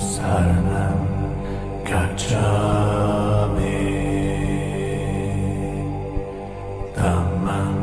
Saranam gacchami Dhammam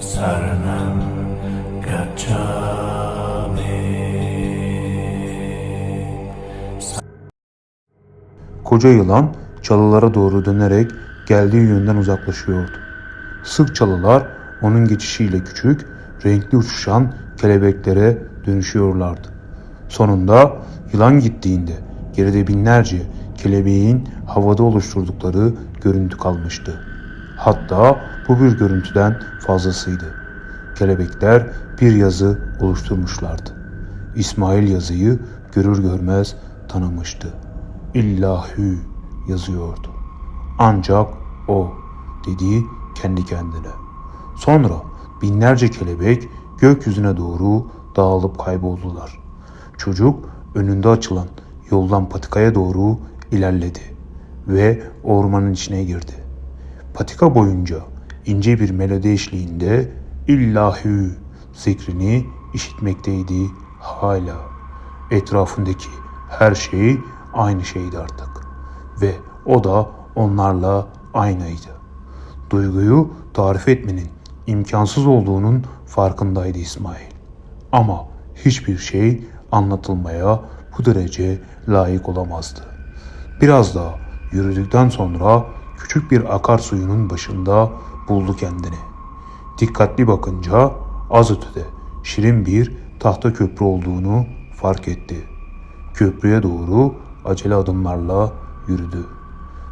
saranam gacchami Koca yılan çalılara doğru dönerek geldiği yönden uzaklaşıyordu. Sık çalılar onun geçişiyle küçük, renkli uçuşan kelebeklere dönüşüyorlardı. Sonunda yılan gittiğinde geride binlerce kelebeğin havada oluşturdukları görüntü kalmıştı. Hatta bu bir görüntüden fazlasıydı. Kelebekler bir yazı oluşturmuşlardı. İsmail yazıyı görür görmez tanımıştı. İllahü yazıyordu. Ancak o dediği kendi kendine. Sonra binlerce kelebek gökyüzüne doğru dağılıp kayboldular. Çocuk önünde açılan yoldan patikaya doğru ilerledi ve ormanın içine girdi. Patika boyunca ince bir melodi eşliğinde illahü zikrini işitmekteydi hala. Etrafındaki her şey aynı şeydi artık ve o da onlarla aynıydı. Duyguyu tarif etmenin imkansız olduğunun farkındaydı İsmail. Ama hiçbir şey anlatılmaya bu derece layık olamazdı. Biraz daha yürüdükten sonra küçük bir akarsuyunun başında buldu kendini. Dikkatli bakınca az ötede şirin bir tahta köprü olduğunu fark etti. Köprüye doğru acele adımlarla yürüdü.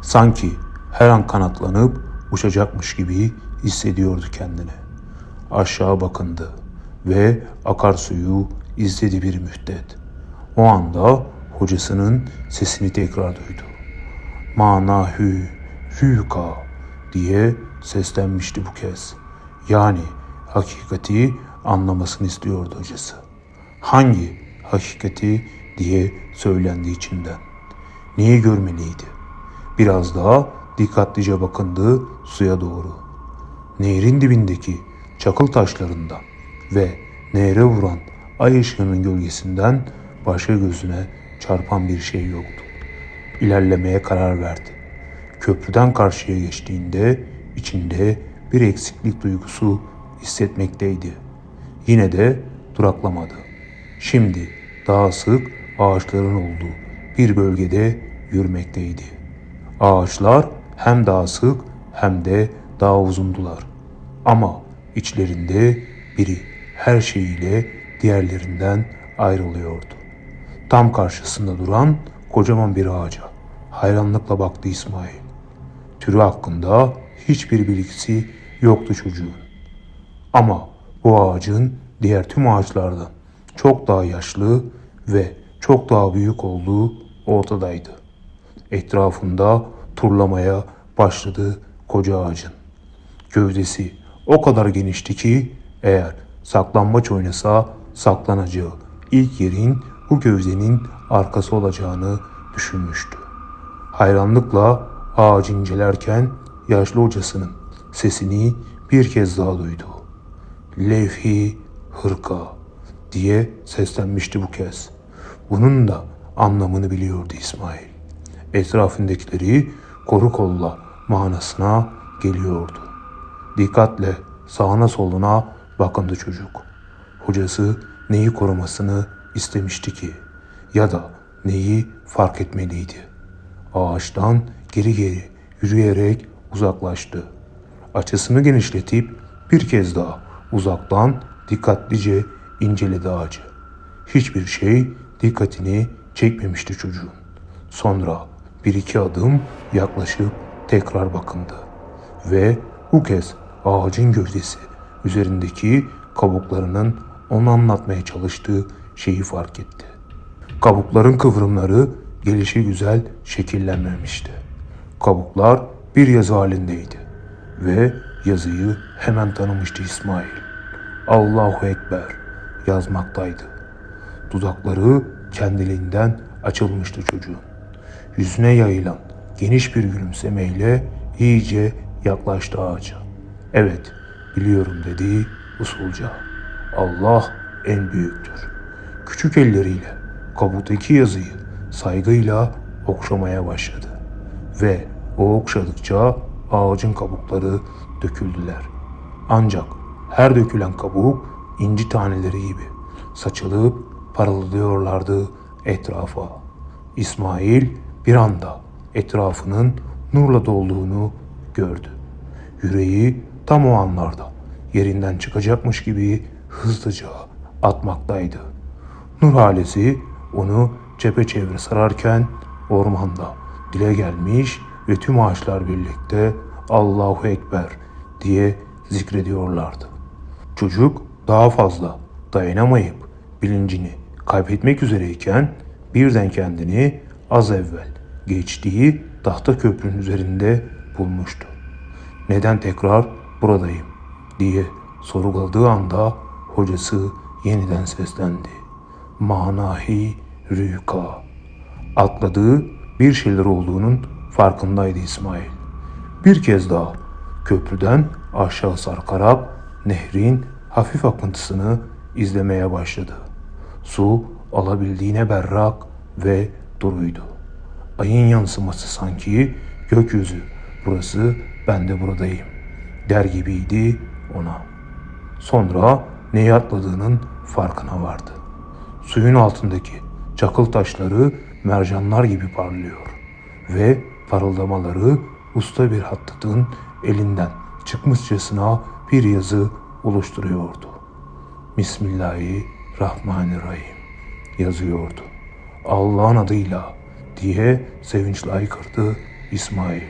Sanki her an kanatlanıp uçacakmış gibi hissediyordu kendini. Aşağı bakındı ve akarsuyu izledi bir müddet. O anda hocasının sesini tekrar duydu. Manahü rüka diye seslenmişti bu kez. Yani hakikati anlamasını istiyordu hocası. Hangi hakikati diye söylendi içinden. Neyi görmeliydi? Biraz daha dikkatlice bakındı suya doğru. Nehrin dibindeki çakıl taşlarından ve nehre vuran ay ışığının gölgesinden başka gözüne çarpan bir şey yoktu. İlerlemeye karar verdi. Köprüden karşıya geçtiğinde içinde bir eksiklik duygusu hissetmekteydi. Yine de duraklamadı. Şimdi daha sık ağaçların olduğu bir bölgede yürümekteydi. Ağaçlar hem daha sık hem de daha uzundular. Ama içlerinde biri her şeyiyle diğerlerinden ayrılıyordu. Tam karşısında duran kocaman bir ağaca hayranlıkla baktı İsmail. Türü hakkında hiçbir bilgisi yoktu çocuğun. Ama bu ağacın diğer tüm ağaçlardan çok daha yaşlı ve çok daha büyük olduğu ortadaydı. Etrafında turlamaya başladı koca ağacın. Gövdesi o kadar genişti ki eğer saklambaç oynasa saklanacağı ilk yerin bu gövdenin arkası olacağını düşünmüştü. Hayranlıkla ağacı incelerken yaşlı hocasının sesini bir kez daha duydu. Levhi hırka diye seslenmişti bu kez. Bunun da anlamını biliyordu İsmail. Etrafındakileri koru kolla manasına geliyordu. Dikkatle sağına soluna bakındı çocuk. Hocası neyi korumasını istemişti ki ya da neyi fark etmeliydi. Ağaçtan geri geri yürüyerek uzaklaştı. Açısını genişletip bir kez daha uzaktan dikkatlice inceledi ağacı. Hiçbir şey dikkatini çekmemişti çocuğun. Sonra bir iki adım yaklaşıp tekrar bakındı. Ve bu kez ağacın gövdesi üzerindeki kabuklarının onu anlatmaya çalıştığı şeyi fark etti. Kabukların kıvrımları gelişi güzel şekillenmemişti. Kabuklar bir yazı halindeydi ve yazıyı hemen tanımıştı İsmail. Allahu Ekber yazmaktaydı. Dudakları kendiliğinden açılmıştı çocuğun. Yüzüne yayılan geniş bir gülümsemeyle iyice yaklaştı ağaca. Evet, biliyorum dedi usulca. Allah en büyüktür. Küçük elleriyle kabuktaki yazıyı saygıyla okşamaya başladı. Ve o okşadıkça ağacın kabukları döküldüler. Ancak her dökülen kabuk inci taneleri gibi saçılıp parıldıyorlardı etrafa. İsmail bir anda etrafının nurla dolduğunu gördü. Yüreği tam o anlarda yerinden çıkacakmış gibi hızlıca atmaktaydı. Nur halesi onu çepeçevre sararken ormanda dile gelmiş ve tüm ağaçlar birlikte Allahu Ekber diye zikrediyorlardı. Çocuk daha fazla dayanamayıp bilincini kaybetmek üzereyken birden kendini az evvel geçtiği tahta köprünün üzerinde bulmuştu. Neden tekrar buradayım diye sorguladığı anda hocası yeniden seslendi. Manahi rüka. Atladığı bir şeyler olduğunun farkındaydı İsmail. Bir kez daha köprüden aşağı sarkarak nehrin hafif akıntısını izlemeye başladı. Su alabildiğine berrak ve duruydu. Ayın yansıması sanki gökyüzü burası ben de buradayım der gibiydi ona. Sonra neye atladığının farkına vardı. Suyun altındaki çakıl taşları mercanlar gibi parlıyor ve parıldamaları usta bir hattatın elinden çıkmışçasına bir yazı oluşturuyordu. Bismillahirrahmanirrahim yazıyordu. Allah'ın adıyla diye sevinçle haykırdı İsmail.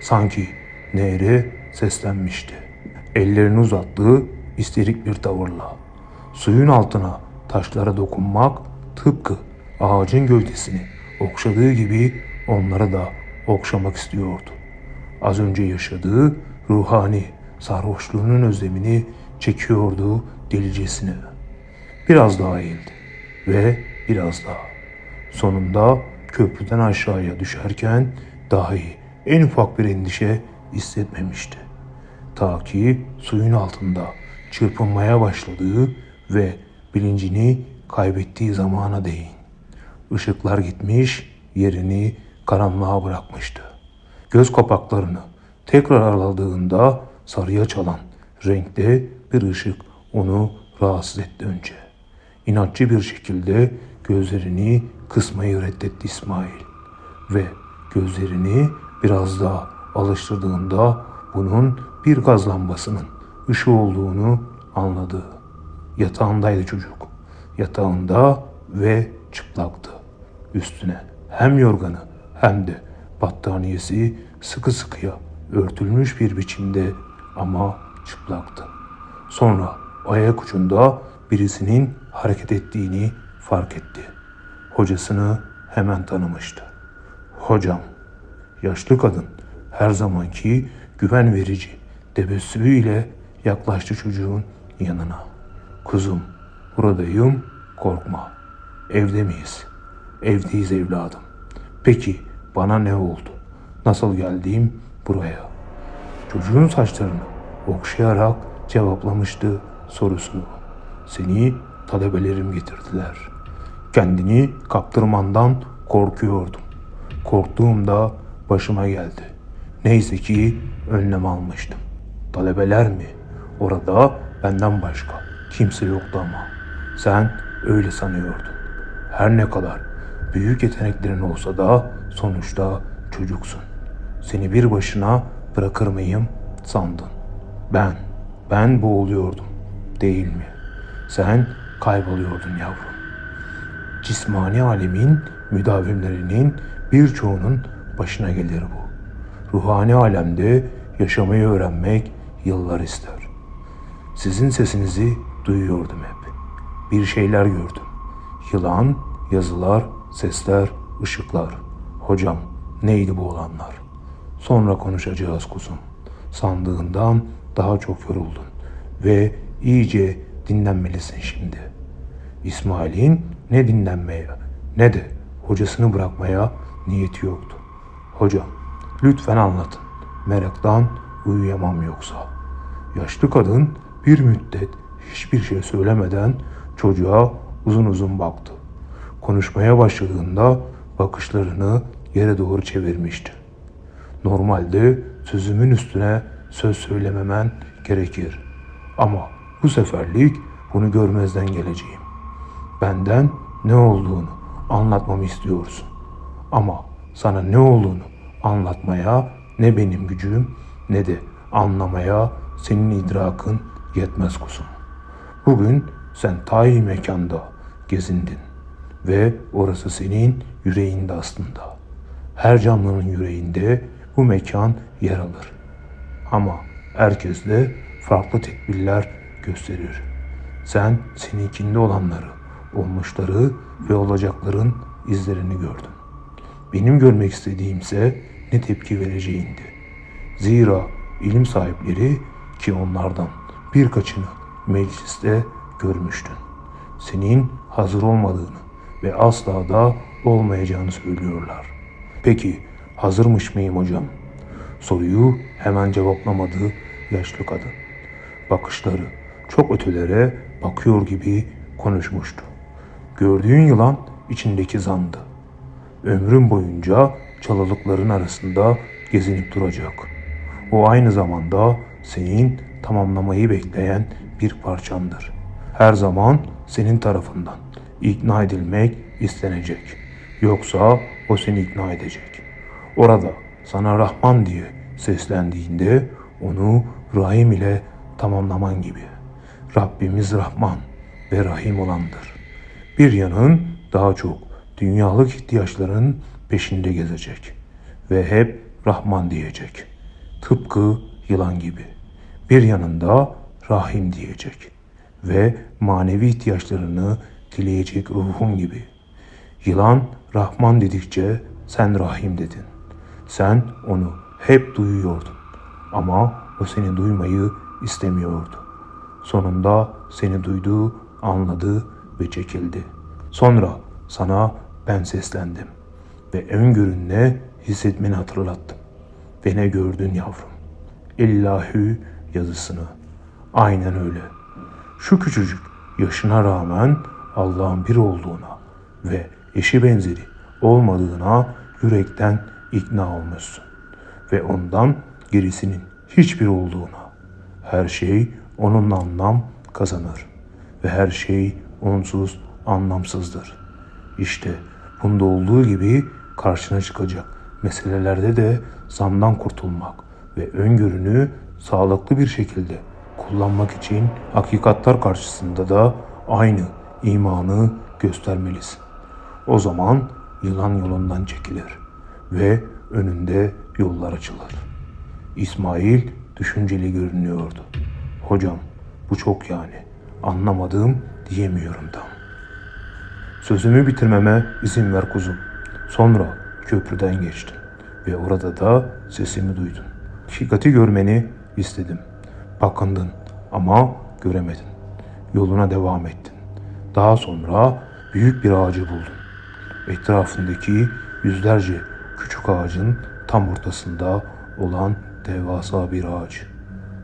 Sanki nehre seslenmişti. Ellerini uzattığı isterik bir tavırla. Suyun altına taşlara dokunmak tıpkı ağacın gövdesini okşadığı gibi onları da okşamak istiyordu. Az önce yaşadığı ruhani sarhoşluğunun özlemini çekiyordu delicesine. Biraz daha eğildi ve biraz daha. Sonunda köprüden aşağıya düşerken dahi en ufak bir endişe hissetmemişti. Ta ki suyun altında çırpınmaya başladığı ve bilincini kaybettiği zamana değin. Işıklar gitmiş, yerini karanlığa bırakmıştı. Göz kapaklarını tekrar araladığında sarıya çalan renkte bir ışık onu rahatsız etti önce. İnatçı bir şekilde gözlerini kısmayı reddetti İsmail ve gözlerini biraz daha alıştırdığında bunun bir gaz lambasının ışığı olduğunu anladı. Yatağındaydı çocuk. Yatağında ve çıplaktı. Üstüne hem yorganı hem de battaniyesi sıkı sıkıya örtülmüş bir biçimde ama çıplaktı. Sonra ayak ucunda birisinin hareket ettiğini fark etti. Hocasını hemen tanımıştı. Hocam, yaşlı kadın her zamanki güven verici tebessümüyle yaklaştı çocuğun yanına. Kuzum, buradayım, korkma. Evde miyiz? Evdeyiz evladım. Peki bana ne oldu? Nasıl geldim buraya? Çocuğun saçlarını okşayarak cevaplamıştı sorusunu. Seni talebelerim getirdiler. Kendini kaptırmandan korkuyordum. Korktuğumda başıma geldi. Neyse ki önlem almıştım. Talebeler mi? Orada benden başka kimse yoktu ama. Sen öyle sanıyordun. Her ne kadar büyük yeteneklerin olsa da sonuçta çocuksun. Seni bir başına bırakır mıyım sandın. Ben, ben boğuluyordum değil mi? Sen kayboluyordun yavrum. Cismani alemin müdavimlerinin birçoğunun başına gelir bu. Ruhani alemde yaşamayı öğrenmek yıllar ister. Sizin sesinizi duyuyordum hep. Bir şeyler gördüm. Yılan, yazılar, sesler, ışıklar. Hocam neydi bu olanlar? Sonra konuşacağız kuzum. Sandığından daha çok yoruldun ve iyice dinlenmelisin şimdi. İsmail'in ne dinlenmeye ne de hocasını bırakmaya niyeti yoktu. Hocam lütfen anlatın. Meraktan uyuyamam yoksa. Yaşlı kadın bir müddet hiçbir şey söylemeden çocuğa uzun uzun baktı. konuşmaya başladığında bakışlarını yere doğru çevirmişti. Normalde sözümün üstüne söz söylememen gerekir. Ama bu seferlik bunu görmezden geleceğim. Benden ne olduğunu anlatmamı istiyorsun. Ama sana ne olduğunu anlatmaya ne benim gücüm ne de anlamaya senin idrakın yetmez kuzum. Bugün sen tayi mekanda gezindin ve orası senin yüreğinde aslında. Her canlının yüreğinde bu mekan yer alır. Ama herkes de farklı tedbirler gösterir. Sen seninkinde olanları, olmuşları ve olacakların izlerini gördün. Benim görmek istediğimse ne tepki vereceğindi. Zira ilim sahipleri ki onlardan birkaçını mecliste görmüştün. Senin hazır olmadığını ve asla da olmayacağını söylüyorlar. Peki hazırmış mıyım hocam? Soruyu hemen cevaplamadı yaşlı kadın. Bakışları çok ötelere bakıyor gibi konuşmuştu. Gördüğün yılan içindeki zandı. Ömrün boyunca çalılıkların arasında gezinip duracak. O aynı zamanda senin tamamlamayı bekleyen bir parçandır. Her zaman senin tarafından ikna edilmek istenecek. Yoksa o seni ikna edecek. Orada sana Rahman diye seslendiğinde onu Rahim ile tamamlaman gibi. Rabbimiz Rahman ve Rahim olandır. Bir yanın daha çok dünyalık ihtiyaçların peşinde gezecek ve hep Rahman diyecek. Tıpkı yılan gibi. Bir yanında Rahim diyecek ve manevi ihtiyaçlarını dileyecek ruhum gibi. Yılan Rahman dedikçe sen Rahim dedin. Sen onu hep duyuyordun ama o seni duymayı istemiyordu. Sonunda seni duydu, anladı ve çekildi. Sonra sana ben seslendim ve öngörünle hissetmeni hatırlattım. Ve ne gördün yavrum? İllahü yazısını. Aynen öyle. Şu küçücük yaşına rağmen Allah'ın bir olduğuna ve eşi benzeri olmadığına yürekten ikna olmuşsun. Ve ondan gerisinin hiçbir olduğuna. Her şey onunla anlam kazanır ve her şey onsuz anlamsızdır. İşte bunda olduğu gibi karşına çıkacak meselelerde de zamdan kurtulmak ve öngörünü sağlıklı bir şekilde kullanmak için hakikatler karşısında da aynı imanı göstermelisin. O zaman yılan yolundan çekilir ve önünde yollar açılır. İsmail düşünceli görünüyordu. Hocam bu çok yani. Anlamadım diyemiyorum da. Sözümü bitirmeme izin ver kuzum. Sonra köprüden geçtin ve orada da sesimi duydun. Hakikati görmeni istedim. Bakındın ama göremedin. Yoluna devam ettin. Daha sonra büyük bir ağacı buldun. Etrafındaki yüzlerce küçük ağacın tam ortasında olan devasa bir ağaç.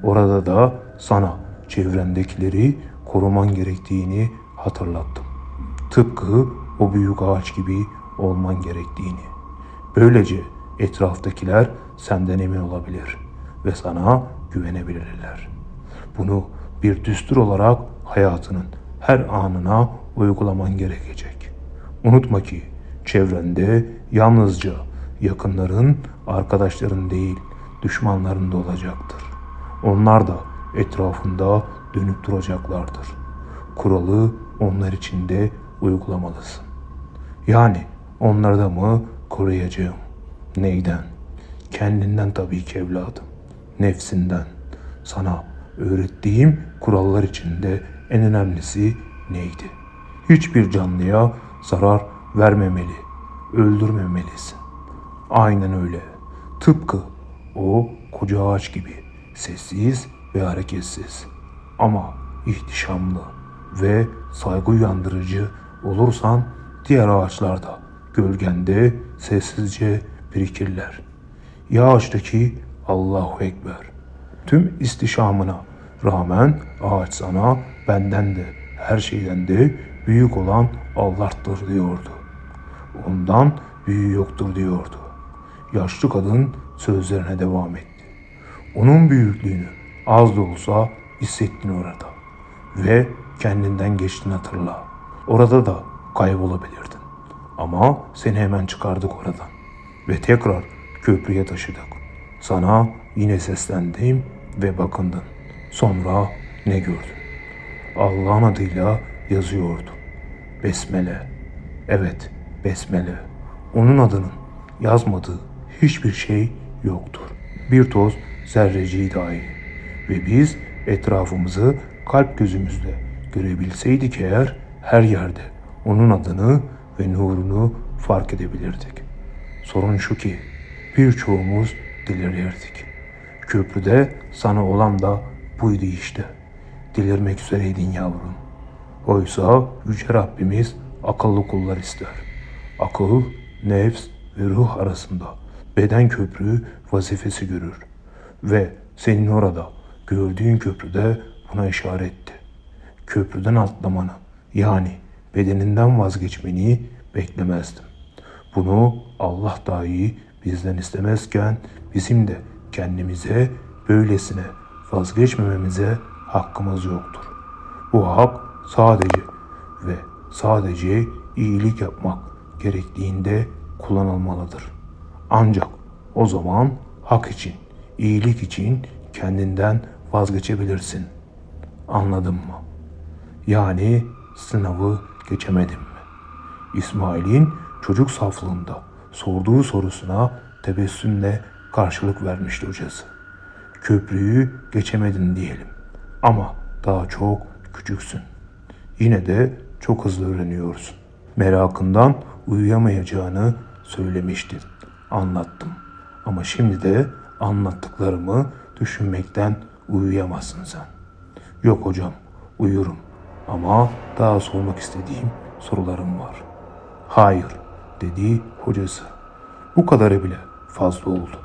Orada da sana çevrendekileri koruman gerektiğini hatırlattım. Tıpkı o büyük ağaç gibi olman gerektiğini. Böylece etraftakiler senden emin olabilir ve sana güvenebilirler. Bunu bir düstur olarak hayatının her anına uygulaman gerekecek. Unutma ki çevrende yalnızca yakınların, arkadaşların değil, düşmanların da olacaktır. Onlar da etrafında dönüp duracaklardır. Kuralı onlar için de uygulamalısın. Yani onları da mı koruyacağım? Neyden? Kendinden tabii ki evladım. Nefsinden. Sana öğrettiğim kurallar içinde en önemlisi neydi? Hiçbir canlıya zarar vermemeli, öldürmemelisin. Aynen öyle. Tıpkı o koca ağaç gibi sessiz ve hareketsiz ama ihtişamlı ve saygı uyandırıcı olursan diğer ağaçlar da gölgende sessizce birikirler. Ya ağaçtaki Allahu Ekber. Tüm istişamına rağmen ağaç sana benden de her şeyden de büyük olan Allah'tır diyordu. Ondan büyüğü yoktur diyordu. Yaşlı kadın sözlerine devam etti. Onun büyüklüğünü az da olsa hissettin orada. Ve kendinden geçtiğini hatırla. Orada da kaybolabilirdin. Ama seni hemen çıkardık oradan. Ve tekrar köprüye taşıdık. Sana yine seslendim ve bakındın. Sonra ne gördün? Allah'ın adıyla yazıyordu. Besmele. Evet, Besmele. Onun adının yazmadığı hiçbir şey yoktur. Bir toz zerreciği dahi. Ve biz etrafımızı kalp gözümüzle görebilseydik eğer her yerde onun adını ve nurunu fark edebilirdik. Sorun şu ki birçoğumuz delirirdik. Köprüde sana olan da buydu işte. Delirmek üzereydin yavrum. Oysa Yüce Rabbimiz akıllı kullar ister. Akıl, nefs ve ruh arasında beden köprü vazifesi görür. Ve senin orada gördüğün köprüde buna işaretti. Köprüden atlamanı yani bedeninden vazgeçmeni beklemezdim. Bunu Allah dahi bizden istemezken bizim de kendimize böylesine vazgeçmememize hakkımız yoktur. Bu hak sadece ve sadece iyilik yapmak gerektiğinde kullanılmalıdır. Ancak o zaman hak için, iyilik için kendinden vazgeçebilirsin. Anladın mı? Yani sınavı geçemedim mi? İsmail'in çocuk saflığında sorduğu sorusuna tebessümle karşılık vermişti hocası. Köprüyü geçemedin diyelim ama daha çok küçüksün. Yine de çok hızlı öğreniyorsun. Merakından uyuyamayacağını söylemiştin. Anlattım. Ama şimdi de anlattıklarımı düşünmekten uyuyamazsın sen. Yok hocam, uyurum. Ama daha sormak istediğim sorularım var. Hayır, dedi hocası. Bu kadarı bile fazla oldu.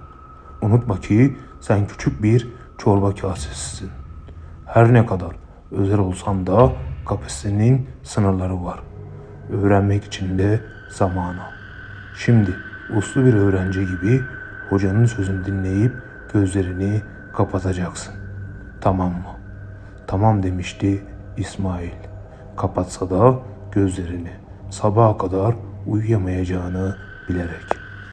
Unutma ki sen küçük bir çorba kasesisin. Her ne kadar özel olsan da kapasitenin sınırları var. Öğrenmek için de zamana. Şimdi uslu bir öğrenci gibi hocanın sözünü dinleyip gözlerini kapatacaksın. Tamam mı? Tamam demişti İsmail. Kapatsa da gözlerini sabaha kadar uyuyamayacağını bilerek.